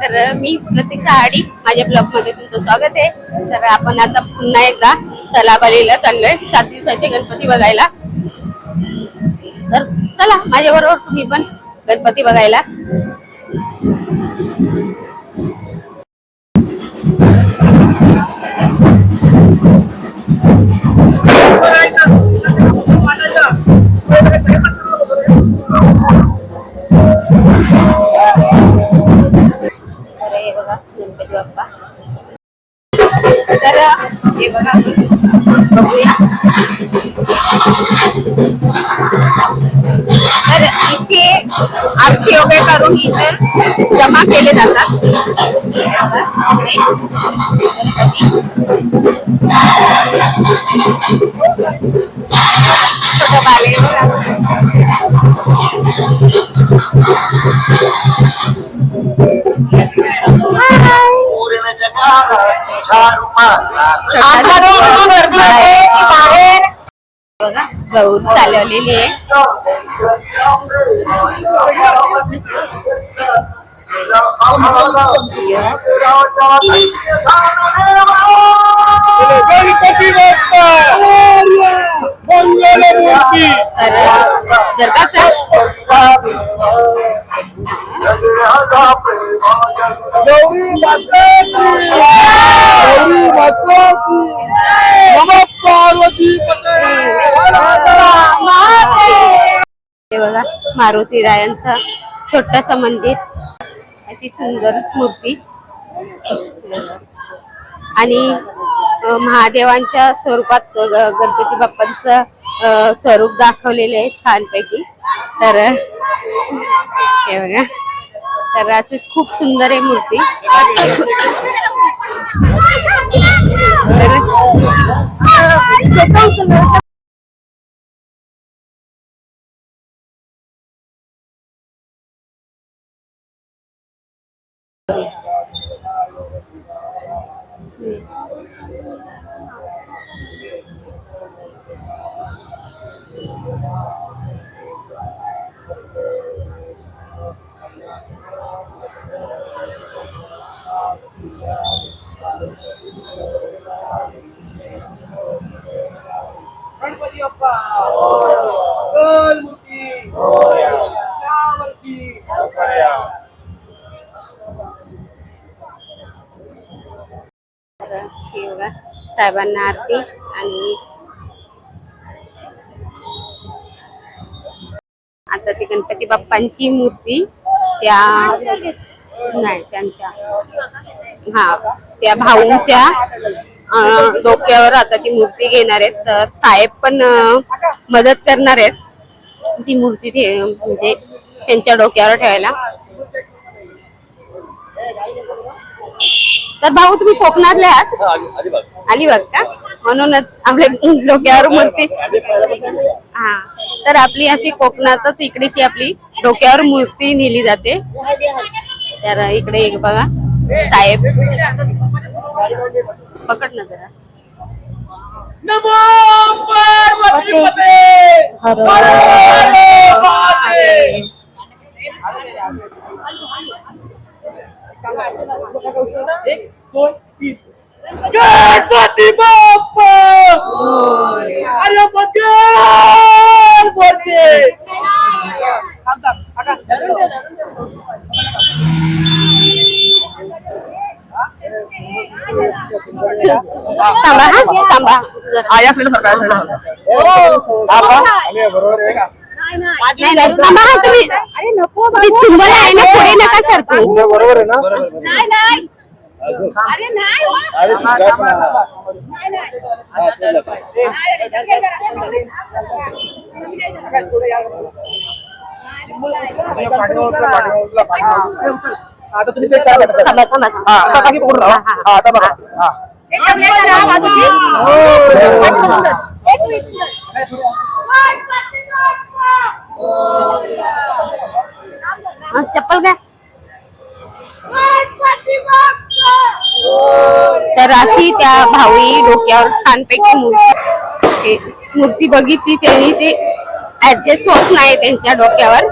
तर मी प्रतीक्षा आडी माझ्या ब्लॉगमध्ये तुमचं स्वागत आहे. तर आपण आता पुन्हा एकदा तलाबालीला चाललोय. सात दिवसाचे गणपती बघायला. तर चला माझ्या बरोबर तुम्ही पण गणपती बघायला. तर हे बघा गणपती बाप्पा. तर हे बघा बघूया. तर इथे आरती वगैरे करून इथे जमा केले जातात. हे गणपती. छोटं बाले बघा बघा गळून चालवलेली आहे. गणपती बाप्पा तर जर गौरी माता गौरी माता पार्वती बघा मारुती रायांचं छोटंसं मंदिर. अशी सुंदर मूर्ती. आणि महादेवांच्या स्वरूपात गणपती बाप्पांचं स्वरूप दाखवलेले आहे छानपैकी. तर हे बघा. तर अशी खूप सुंदर आहे मूर्ती. तर साहेबांना आरती आणि आता ती गणपती बाप्पांची मूर्ती त्या नाही त्यांच्या हा त्या भाऊंच्या डोक्यावर आता ती मूर्ती घेणार आहेत. तर साहेब पण मदत करणार आहेत. ती मूर्ती ठे म्हणजे त्यांच्या डोक्यावर ठेवायला. तर भाऊ तुम्ही कोकणातले आहात? अलिबाग का? म्हणूनच आपल्या डोक्यावर मूर्ती. हा. तर आपली अशी कोकणातच इकडेशी आपली डोक्यावर मूर्ती नेली जाते. तर इकडे एक बघा साहेब. पकड ना जरा. नमो पार्वती पते हर हर हर महादेव! एक दोन तीन. गणपती बाप्पा अरे बोलते थांबा हा थांबा जरा. या साईडला सरका, या साईडला सरका. नाही नाही थांबा हा तुम्ही तुम्ही चिंबल आहे ना पुढे नका सरकू बरोबर आहे ना नाही नाही. अरे नाही. अरे पण आता. हा, तुम्ही सेट करा बेटा. थांबा थांबा थांबा. हा, आता पकडून राहा. हा, बघा. हा. हे. हा, चप्पल काय तर अशी त्या भावी डोक्यावर छानपैकी मूर्ती मूर्ती बघितली त्यांनी ते ऍडजस्ट होत नाही त्यांच्या डोक्यावर.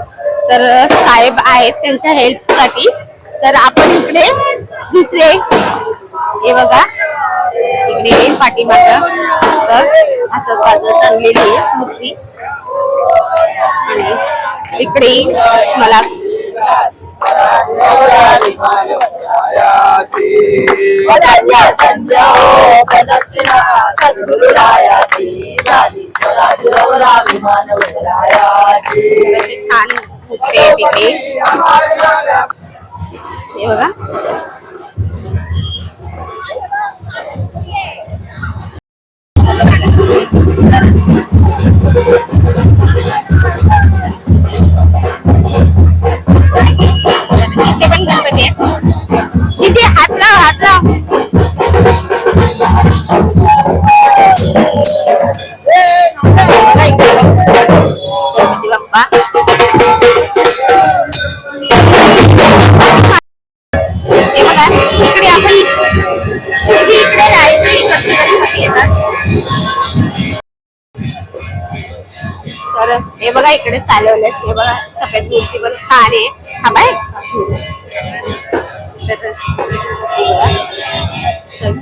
तर साहेब आहेत त्यांच्या हेल्पसाठी तर आपण इकडे दुसरे हे बघा. इकडे पाठीमाग. तर असं कागद आणलेली आहे मूर्ती. आणि इकडे मला असे छान मूर्ती आहे तिथे हे बघा इथे पण गणपती आहेत. इथे हात लाव हात लाव. इकडे गणपती बाप्पा हे बघा इकडे आपण इकडे इकडे गणपती येतात. तर हे बघा इकडे चालवले हे बघा सगळ्यात मूर्ती पण छान आहे. थांबा बाय तर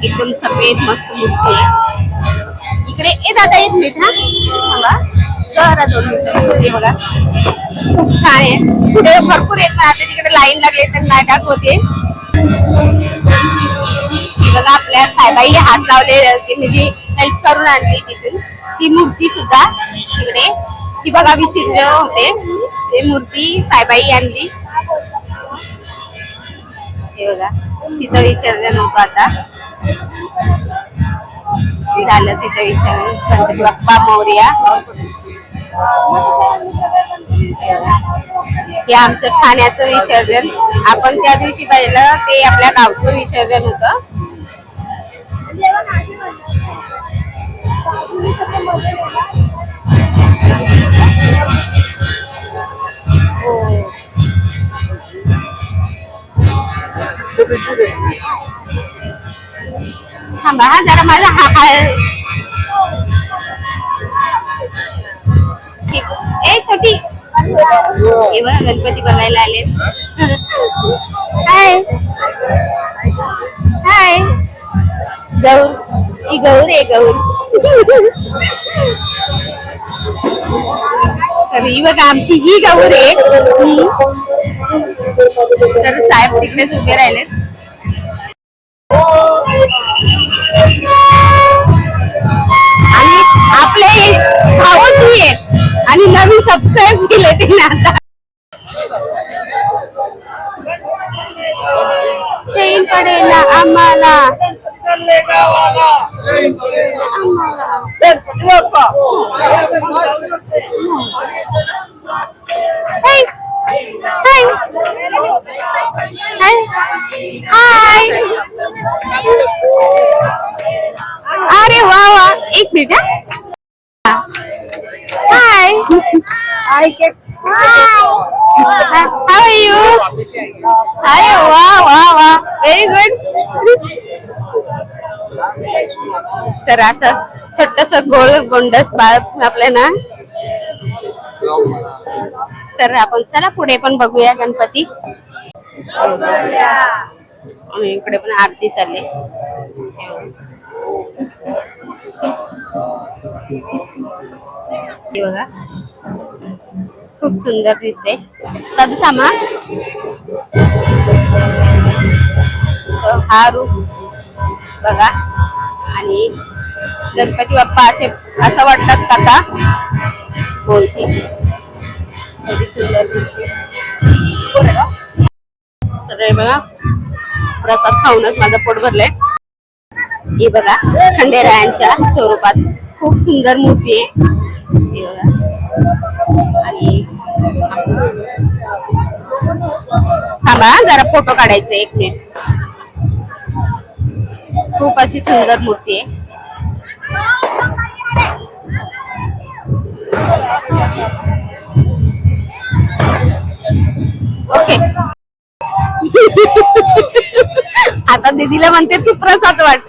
एकदम सफेद मस्त मूर्ती आहे इकडे ये दादा एक मिनिट हा. बघा जरा दोन मिनिटं. बघा. खूप छान आहे. पुढे भरपूर येत राहते तिकडे लाईन लागले तर नाही दाखवते बघा आपल्या साहेबाई हात लावले. म्हणजे हेल्प करून आणली तिथून. ती मूर्ती सुद्धा तिकडे. ती बघा विसरले होते. ते मूर्ती साहेबाई आणली. हे बघा तिचं विसर्जन होतं आता. झालं तिचं विसर्जन गणपती बाप्पा मोर्या हे आमचं ठाण्याचं विसर्जन. आपण त्या दिवशी पाहिलं ते आपल्या गावचं विसर्जन होतं. हो. थांबा हा जरा माझा हा ठीक. ए छोटी. हे बघा गणपती बघायला आले. हाय. हाय. गौर. ही गौर आहे गौर. तर ही बघा आमची ही गौर आहे. तर साहेब तिकडेच उभे राहिलेत. आणि आपले भावची आहे आणि नवीन सबस्क्राईब केले तिने आता चैन पडेल ना आम्हाला. हाय हाय हाय अरे वा वा. एक minute hi high high you अरे वा वा वा. व्हेरी गुड तर असं छोटस गोळ गोंडस बाळ आपल्या ना. तर आपण चला पुढे पण बघूया गणपती. आणि इकडे पण आरती चालली. बघा. खूप सुंदर दिसते. दादू थांबा. हा रूप बघा. आणि गणपती बाप्पा असे असं वाटतात कथा बोलते एवढी सुंदर दिसते बघा प्रसाद खाऊनच माझं पोट भरलंय. हे बघा खंडेरायांच्या स्वरूपात खूप सुंदर मूर्ती आहे. हे बघा. आणि थांबा जरा फोटो काढायचे एक मिनिट. खूप अशी सुंदर मूर्ती आहे. ओके. आता दीदीला म्हणते सुप्रसाद प्रसाद वाट.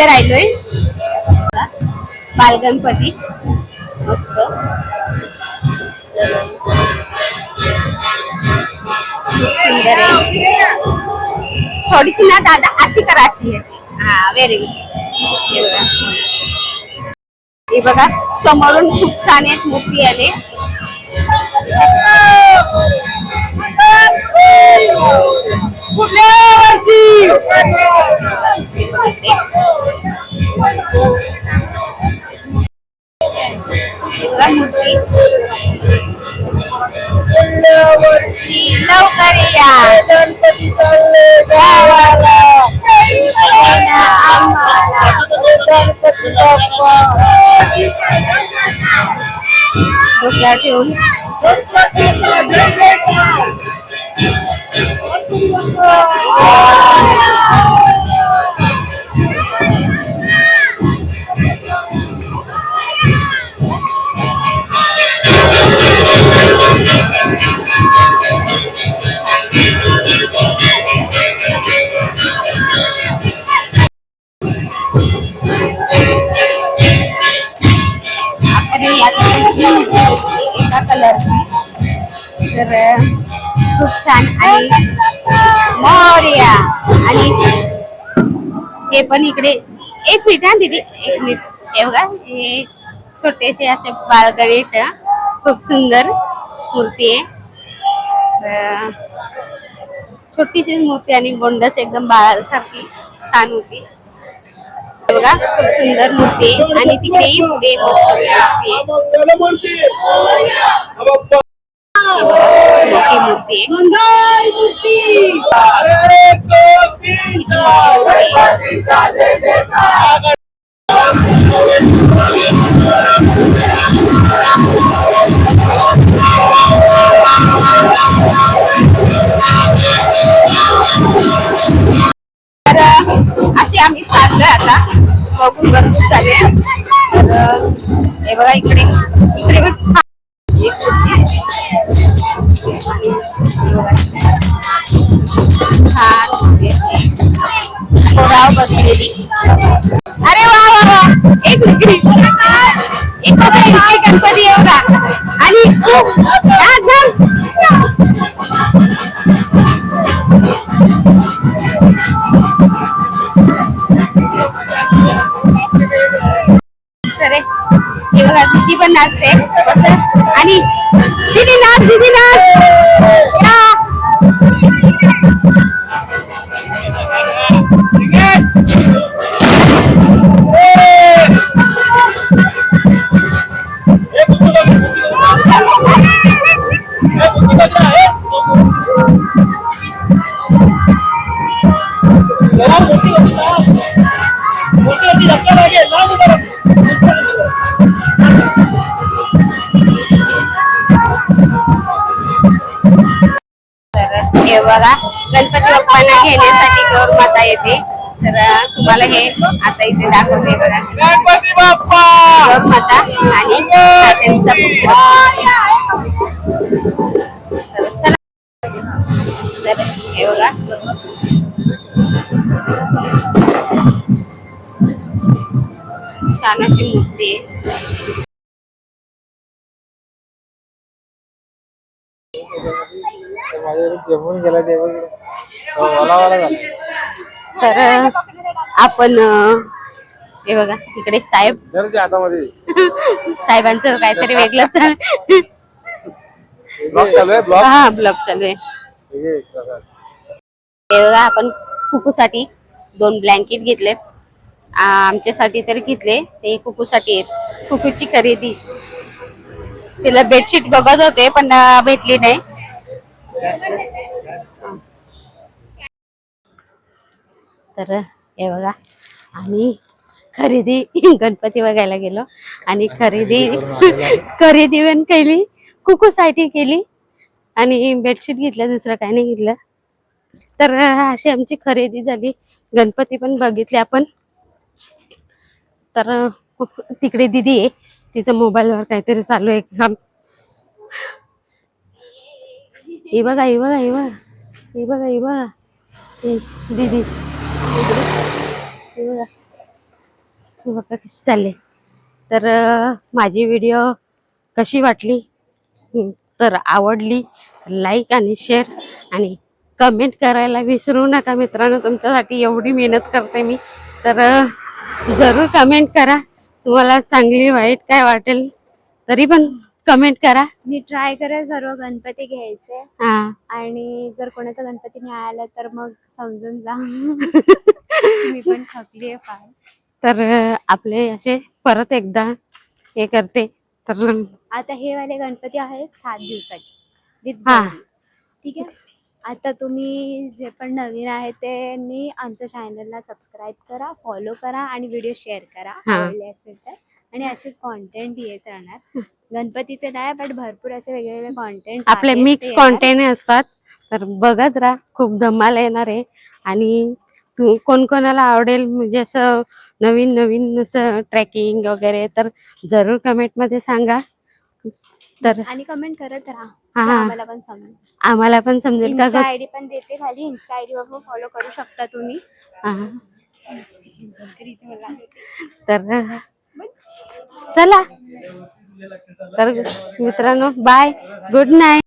उभे राहिलोय बालगणपती मस्त सुंदर आहे थोडीशी ना दादा अशी करा अशी हा व्हेरी गुड हे बघा समोरून खूप छान एक मूर्ती आले कुठल्या वर्षी बघा मूर्ती कुठल्या वर्षी लवकर या गणपती चालले गावाला गणपती बाप्पा डोक्यावर ठेवून तर खूप छान आहे. मोरया आणि हे पण इकडे एक मिनिट हा दीदी एक मिनिट. हे बघा हे छोटेसे असे बाल गणेश. खूप सुंदर मूर्ती आहे. छोटीशी मूर्ती आणि गोंडस एकदम बाळासारखी छान होती. बघा खूप सुंदर मूर्ती आहे. आणि तिकडेही पुढे मस्त मूर्ती आहे. बाप्पा मोठी मूर्ती आहे अरे दो तीन चार गणपती चालले गावाला. तर असे आम्ही चाललोय आता बघून बघून चालले तर हे बघा इकडे इकडे पण छान बसलेली अरे वा वा वा. एक एक बघा गणपती आहे आणि ती हे बघा पण नाचते. बघा गणपती बाप्पांना घेण्यासाठी गौर माता येते. तर तुम्हाला हे आता इथे दाखवते बघा. गणपती बाप्पा! गौर माता आणि त्यांचा पुत्र तर चला. तर हे बघा अशी मूर्ती आहे. तर आपण हे बघा इकडे साहेब. साहेबांचं काहीतरी वेगळं हा ब्लॉग चालू आहे. हे बघा. आपण कुकूसाठी दोन ब्लँकेट घेतलेत. आमच्यासाठी तरी घेतले. ते कुकूसाठी आहेत. कुकूची खरेदी. तिला बेडशीट बघत होते पण भेटली नाही. तर हे बघा. आम्ही खरेदी गणपती बघायला गेलो. आणि खरेदी खरेदी पण केली. कुकूसाठी केली. आणि बेडशीट घेतलं दुसरं काही नाही घेतलं. तर अशी आमची खरेदी झाली. गणपती पण बघितले आपण. तर तिकडे दिदी आहे. तिचं मोबाईलवर काहीतरी चालू आहे काम. हे बघा हे बघा हे बघा. हे बघा हे बघा. दिदी दीदी. हे बघा. हे बघा कशी चालले. तर माझी व्हिडिओ कशी वाटली? तर आवडली लाईक आणि शेअर आणि कमेंट करायला विसरू नका मित्रांनो. तुमच्यासाठी एवढी मेहनत करते मी. तर जरूर कमेंट करा. तुम्हाला चांगली वाईट काय वाटेल तरी पण कमेंट करा. मी ट्राय करेल सर्व गणपती घ्यायचे. हा. आणि जर कोणाचा गणपती नाही आला तर मग समजून जा. मी पण थकली आहे फार. तर आपले असे परत एकदा हे करते. तर आता हे वाले गणपती आहेत सात दिवसाचे. हा. ठीक आहे? आता तुम्ही जे पण नवीन आहेत त्यांनी आमच्या चॅनलला सबस्क्राईब करा फॉलो करा आणि व्हिडिओ शेअर करा. हा. आवडले असेल तर. आणि असेच कॉन्टेंट येत राहणार. गणपतीचे नाही बट भरपूर असे वेगवेगळे कॉन्टेंट आपले मिक्स कॉन्टेंट असतात. तर बघत राहा. खूप धमाल येणार आहे. आणि तू कोण कोणाला आवडेल म्हणजे असं नवीन नवीन असं ट्रेकिंग वगैरे तर जरूर कमेंटमध्ये सांगा. तर आणि कमेंट करत राहा. हा, म्हणजे हा. आम्हाला पण समजेल. आम्हाला पण समजेल का ग- आयडी पण देते खाली. इन्स्टा आयडी वर फॉलो करू शकता तुम्ही. हा. तर चला. तर मित्रांनो बाय गुड नाईट